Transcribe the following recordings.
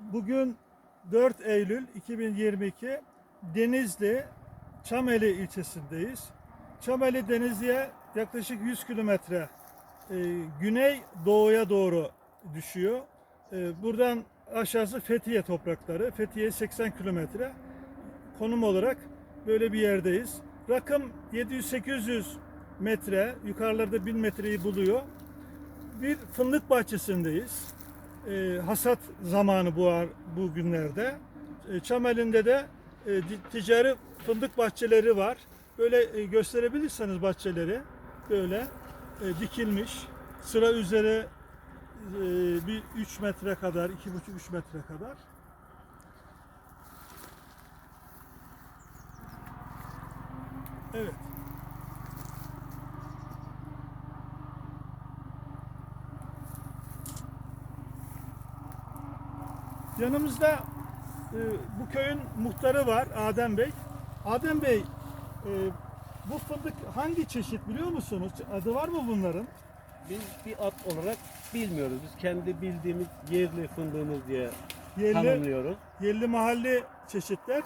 Bugün 4 Eylül 2022 Denizli Çameli ilçesindeyiz. Çameli Denizli'ye yaklaşık 100 kilometre e, güney doğuya doğru düşüyor. E, buradan aşağısı Fethiye toprakları. Fethiye 80 kilometre. Konum olarak böyle bir yerdeyiz. Rakım 700-800 metre, yukarılarda 1000 metreyi buluyor. Bir fındık bahçesindeyiz. E, hasat zamanı bu bu günlerde. E, Çamelinde de e, ticari fındık bahçeleri var. Böyle e, gösterebilirseniz bahçeleri böyle e, dikilmiş. Sıra üzeri e, bir 3 metre kadar, 2,5-3 metre kadar. Evet. Yanımızda e, bu köyün muhtarı var Adem Bey. Adem Bey, e, bu fındık hangi çeşit biliyor musunuz? Adı var mı bunların? Biz bir at olarak bilmiyoruz. Biz kendi bildiğimiz yerli fındığımız diye Yerli, tanımlıyoruz. yerli mahalle çeşitler.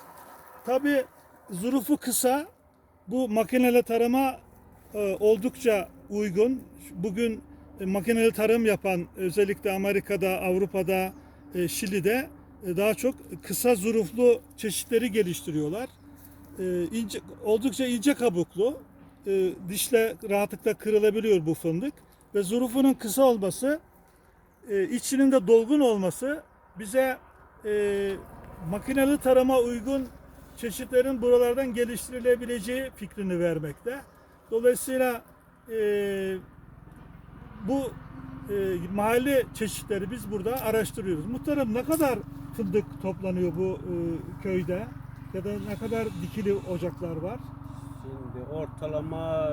Tabi zurufu kısa. Bu makineli tarıma e, oldukça uygun. Bugün e, makineli tarım yapan özellikle Amerika'da, Avrupa'da, e, Şili'de e, daha çok kısa zuruflu çeşitleri geliştiriyorlar. E, oldukça ince kabuklu. E, dişle rahatlıkla kırılabiliyor bu fındık. Ve zurufunun kısa olması, içinin de dolgun olması bize e, makineli tarıma uygun çeşitlerin buralardan geliştirilebileceği fikrini vermekte. Dolayısıyla e, bu e, mahalle çeşitleri biz burada araştırıyoruz. Muhtarım ne kadar fındık toplanıyor bu e, köyde ya da ne kadar dikili ocaklar var? Şimdi ortalama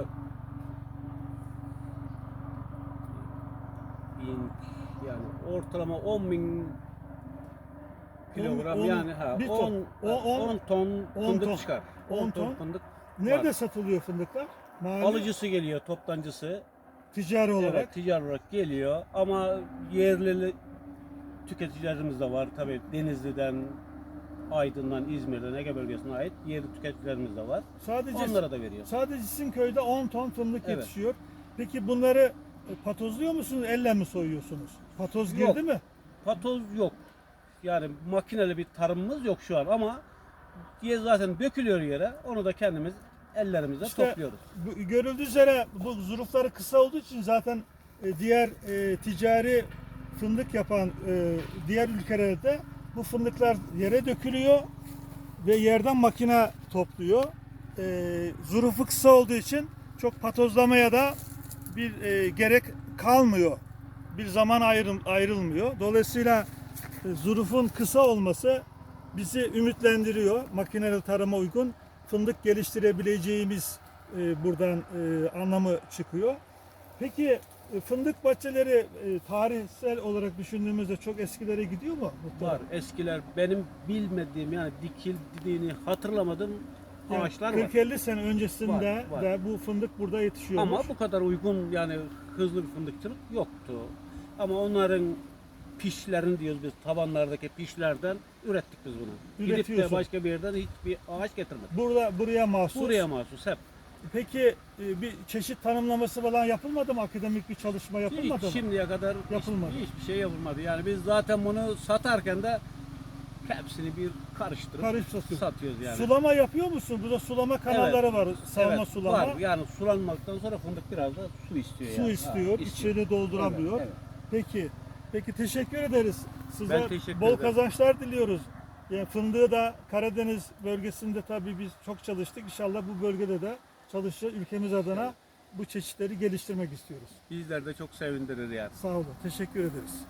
bin yani ortalama 10 bin kilogram On- on- yani ha bir 10 ton. 10 O- on- ton on fındık ton. çıkar. On 10 ton. ton fındık. Nerede Var. satılıyor fındıklar? Mahalle, Alıcısı geliyor, toptancısı. Ticari olarak. Evet, ticari olarak geliyor ama yerli tüketicilerimiz de var. Tabii Denizli'den, Aydın'dan, İzmir'den, Ege bölgesine ait yerli tüketicilerimiz de var. Sadece Onlara da veriyor. Sadece sizin köyde 10 ton fındık Evet. yetişiyor. Peki bunları e, patozluyor musunuz, elle mi soyuyorsunuz? Patoz girdi Yok. mi? Patoz yok. Yani makineli bir tarımımız yok şu an ama diye zaten dökülüyor yere. Onu da kendimiz ellerimizle İşte topluyoruz. bu, görüldüğü üzere bu zurufları kısa olduğu için zaten e, diğer e, ticari fındık yapan e, diğer ülkelerde bu fındıklar yere dökülüyor ve yerden makine topluyor. E, zurufu kısa olduğu için çok patozlamaya da bir e, gerek kalmıyor. Bir zaman ayrım, ayrılmıyor. Dolayısıyla e, zurufun kısa olması bizi ümitlendiriyor. Makineli tarıma uygun fındık geliştirebileceğimiz e, buradan e, anlamı çıkıyor. Peki e, fındık bahçeleri e, tarihsel olarak düşündüğümüzde çok eskilere gidiyor mu? Var. Eskiler benim bilmediğim yani dikildiğini hatırlamadığım Yani ağaçlar var. 40-50 sene öncesinde Var, var. de bu fındık burada yetişiyor. Ama bu kadar uygun yani hızlı bir fındıkçılık yoktu. Ama onların pişlerini diyoruz biz tabanlardaki pişlerden ürettik biz bunu. Gidip de Üretiyorsun. başka bir yerden hiçbir ağaç getirmedik. Burada buraya mahsus. Buraya mahsus hep. Peki e, bir çeşit tanımlaması falan yapılmadı mı? Akademik bir çalışma yapılmadı Hiç mı? şimdiye kadar hiç- Yapılmadı. hiçbir şey yapılmadı. Yani biz zaten bunu satarken de hepsini bir karıştırıp Karış satıyor. satıyoruz yani. Sulama yapıyor musun? Burada sulama kanalları var. Salma Evet, sulama. Var. Yani sulanmaktan sonra fındık biraz da su istiyor. Su yani. istiyor, Ha, içini dolduramıyor. Evet, Peki. Peki teşekkür ederiz. Size Ben teşekkür bol ederim. kazançlar diliyoruz. Yani fındığı da Karadeniz bölgesinde tabii biz çok çalıştık. İnşallah bu bölgede de çalışır. Ülkemiz adına bu çeşitleri geliştirmek istiyoruz. Bizler de çok sevindirir yani. Sağ olun. Teşekkür ederiz.